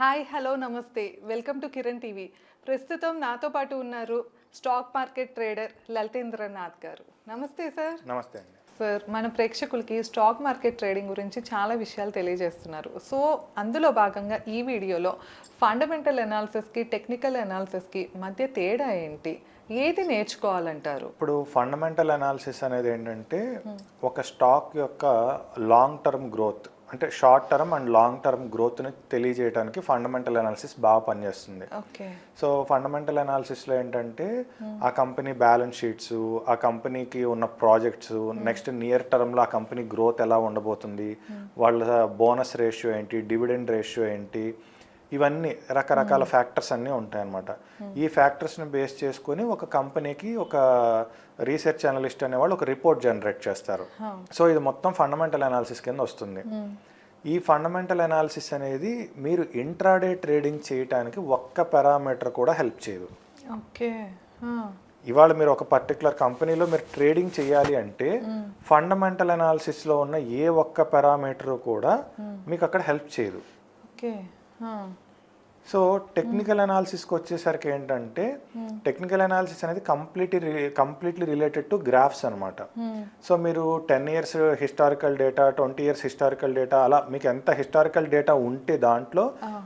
Hi hello నమస్తే. Welcome to Kiran TV. ప్రస్తుతం నాతో పాటు ఉన్నారు స్టాక్ మార్కెట్ ట్రేడర్ లలితేంద్రనాథ్ గారు. నమస్తే సార్. నమస్తే అండి. సార్ మన ప్రేక్షకులకి స్టాక్ మార్కెట్ ట్రేడింగ్ గురించి చాలా విషయాలు తెలియజేస్తున్నారు. సో అందులో భాగంగా ఈ వీడియోలో ఫండమెంటల్ అనాలిసిస్కి టెక్నికల్ అనాలిసిస్కి మధ్య తేడా ఏంటి? ఏది నేర్చుకోవాలంటారు? ఇప్పుడు ఫండమెంటల్ అనాలిసిస్ అనేది ఏంటంటే ఒక స్టాక్ యొక్క లాంగ్ టర్మ్ గ్రోత్. అంటే short term and long term గ్రోత్ని తెలియజేయడానికి ఫండమెంటల్ అనాలిసిస్ బాగా పనిచేస్తుంది. ఓకే సో ఫండమెంటల్ అనాలిసిస్లో ఏంటంటే ఆ కంపెనీ బ్యాలెన్స్ షీట్స్ ఆ కంపెనీకి ఉన్న ప్రాజెక్ట్స్ నెక్స్ట్ నియర్ టర్మ్లో ఆ కంపెనీ గ్రోత్ ఎలా ఉండబోతుంది వాళ్ళ బోనస్ రేషియో ఏంటి డివిడెండ్ రేషియో ఏంటి ఇవన్నీ రకరకాల ఫ్యాక్టర్స్ అన్నీ ఉంటాయన్నమాట. ఈ ఫ్యాక్టర్స్ని బేస్ చేసుకొని ఒక కంపెనీకి ఒక రీసెర్చ్ అనలిస్ట్ అనేవాళ్ళు ఒక రిపోర్ట్ జనరేట్ చేస్తారు. సో ఇది మొత్తం ఫండమెంటల్ అనాలిసిస్ కింద వస్తుంది. ఈ ఫండమెంటల్ అనాలిసిస్ అనేది మీరు ఇంట్రాడే ట్రేడింగ్ చేయడానికి ఒక్క పారామీటర్ కూడా హెల్ప్ చేయదు. ఓకే. ఇవాళ మీరు ఒక పర్టికులర్ కంపెనీలో మీరు ట్రేడింగ్ చేయాలి అంటే ఫండమెంటల్ అనాలిసిస్లో ఉన్న ఏ ఒక్క పారామీటర్ కూడా మీకు అక్కడ హెల్ప్ చేయదు. ఓకే. సో టెక్నికల్ అనాలిసిస్కి వచ్చేసరికి ఏంటంటే టెక్నికల్ అనాలిసిస్ అనేది completely completely related to graphs అనమాట సో మీరు ten years historical data twenty years historical data అలా మీకు ఎంత హిస్టారికల్ డేటా ఉంటే దాంట్లో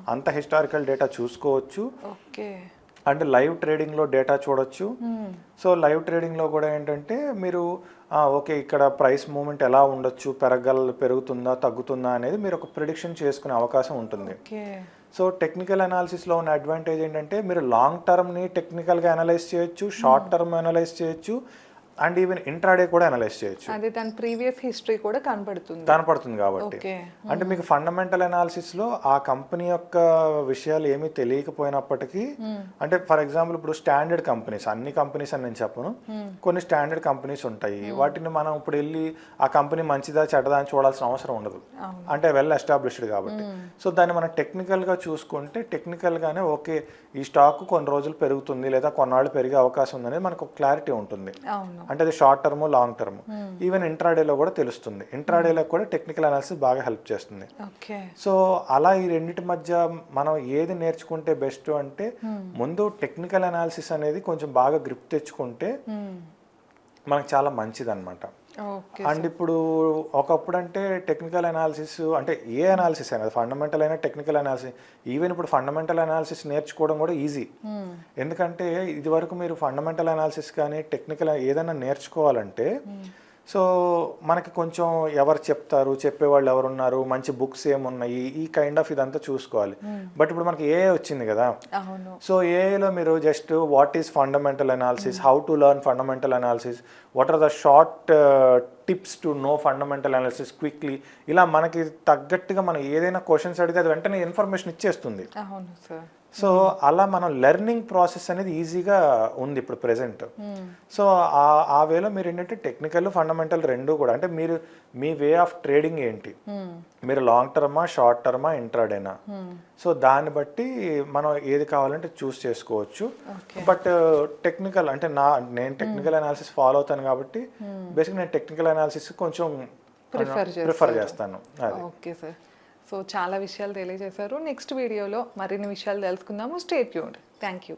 అంత హిస్టారికల్ డేటా చూసుకోవచ్చు. ఓకే. అంటే లైవ్ ట్రేడింగ్లో డేటా చూడొచ్చు. సో లైవ్ ట్రేడింగ్లో కూడా ఏంటంటే మీరు ఓకే ఇక్కడ ప్రైస్ మూమెంట్ ఎలా ఉండొచ్చు? పెరగల పెరుగుతుందా? తగ్గుతుందా? అనేది మీరు ఒక ప్రిడిక్షన్ చేసుకునే అవకాశం ఉంటుంది. సో టెక్నికల్ అనాలిసిస్లో ఉన్న అడ్వాంటేజ్ ఏంటంటే మీరు లాంగ్ టర్మ్ని టెక్నికల్గా అనలైజ్ చేయొచ్చు షార్ట్ టర్మ్ అనలైజ్ చేయొచ్చు. అండ్ ఈవెన్ ఇంట్రాడే కూడా అనలైజ్ చేయొచ్చు. అది దాని ప్రీవియస్ హిస్టరీ కూడా కనపడుతుంది. కనపడుతుంది కాబట్టి. అంటే మీకు ఫండమెంటల్ అనాలిసిస్లో ఆ కంపెనీ యొక్క విషయాలు ఏమీ తెలియకపోయినప్పటికీ అంటే ఫర్ ఎగ్జాంపుల్ ఇప్పుడు స్టాండర్డ్ కంపెనీస్ అన్ని కంపెనీస్ అని నేను చెప్పను. కొన్ని స్టాండర్డ్ కంపెనీస్ ఉంటాయి. వాటిని మనం ఇప్పుడు వెళ్ళి ఆ కంపెనీ మంచిదా చెడ్డదా అని చూడాల్సిన అవసరం ఉండదు. అంటే వెల్ ఎస్టాబ్లిష్డ్ కాబట్టి. సో దాన్ని మనం టెక్నికల్గా చూసుకుంటే టెక్నికల్గానే ఓకే ఈ స్టాక్ కొన్ని రోజులు పెరుగుతుంది లేదా కొన్నాళ్ళు పెరిగే అవకాశం ఉందనేది మనకు క్లారిటీ ఉంటుంది. అంటే అది short term long term even ఇంట్రాడేలో కూడా తెలుస్తుంది. ఇంట్రాడేలో కూడా టెక్నికల్ అనాలిసిస్ బాగా హెల్ప్ చేస్తుంది. సో అలా ఈ రెండింటి మధ్య మనం ఏది నేర్చుకుంటే బెస్ట్ అంటే ముందు టెక్నికల్ అనాలిసిస్ అనేది కొంచెం బాగా గ్రిప్ తెచ్చుకుంటే మనకు చాలా మంచిది అనమాట అండ్ ఇప్పుడు ఒకప్పుడు అంటే టెక్నికల్ అనాలిసిస్ అంటే ఏ అనాలిసిస్ అయినా ఫండమెంటల్ అయినా టెక్నికల్ అనాలిసిస్ ఈవెన్ ఇప్పుడు ఫండమెంటల్ అనాలిసిస్ నేర్చుకోవడం కూడా ఈజీ. ఎందుకంటే ఇది వరకు మీరు ఫండమెంటల్ అనాలిసిస్ కానీ టెక్నికల్ ఏదైనా నేర్చుకోవాలంటే సో మనకి కొంచెం ఎవరు చెప్తారు చెప్పేవాళ్ళు ఎవరు ఉన్నారు మంచి బుక్స్ ఏమున్నాయి ఈ కైండ్ ఆఫ్ ఇదంతా చూసుకోవాలి. బట్ ఇప్పుడు మనకి ఏ వచ్చింది కదా. సో ఏఐలో మీరు just what is fundamental analysis how to learn fundamental analysis what are the short tips to know fundamental analysis quickly ఇలా మనకి తగ్గట్టుగా మనం ఏదైనా క్వశ్చన్స్ అడిగితే అది వెంటనే ఇన్ఫర్మేషన్ ఇచ్చేస్తుంది. సో అలా మనం లెర్నింగ్ ప్రాసెస్ అనేది ఈజీగా ఉంది ఇప్పుడు ప్రెసెంట్ సో ఆ ఆ వేలో మీరు ఏంటంటే టెక్నికల్ ఫండమెంటల్ రెండు కూడా అంటే మీరు మీ వే ఆఫ్ ట్రేడింగ్ ఏంటి? మీరు లాంగ్ టర్మా షార్ట్ టర్మా ఇంట్రాడేనా సో దాన్ని బట్టి మనం ఏది కావాలంటే చూస్ చేసుకోవచ్చు. బట్ టెక్నికల్ అంటే నా నేను టెక్నికల్ అనాలిసిస్ ఫాలో అవుతాను కాబట్టి బేసిక్ నేను టెక్నికల్ అనాలిసిస్ కొంచెం ప్రిఫర్ ప్రిఫర్ చేస్తాను. అది. Okay sir. సో చాలా విషయాలు తెలియజేశారు. నెక్స్ట్ వీడియోలో మరిన్ని విషయాలు తెలుసుకుందాము. State Yoon thank you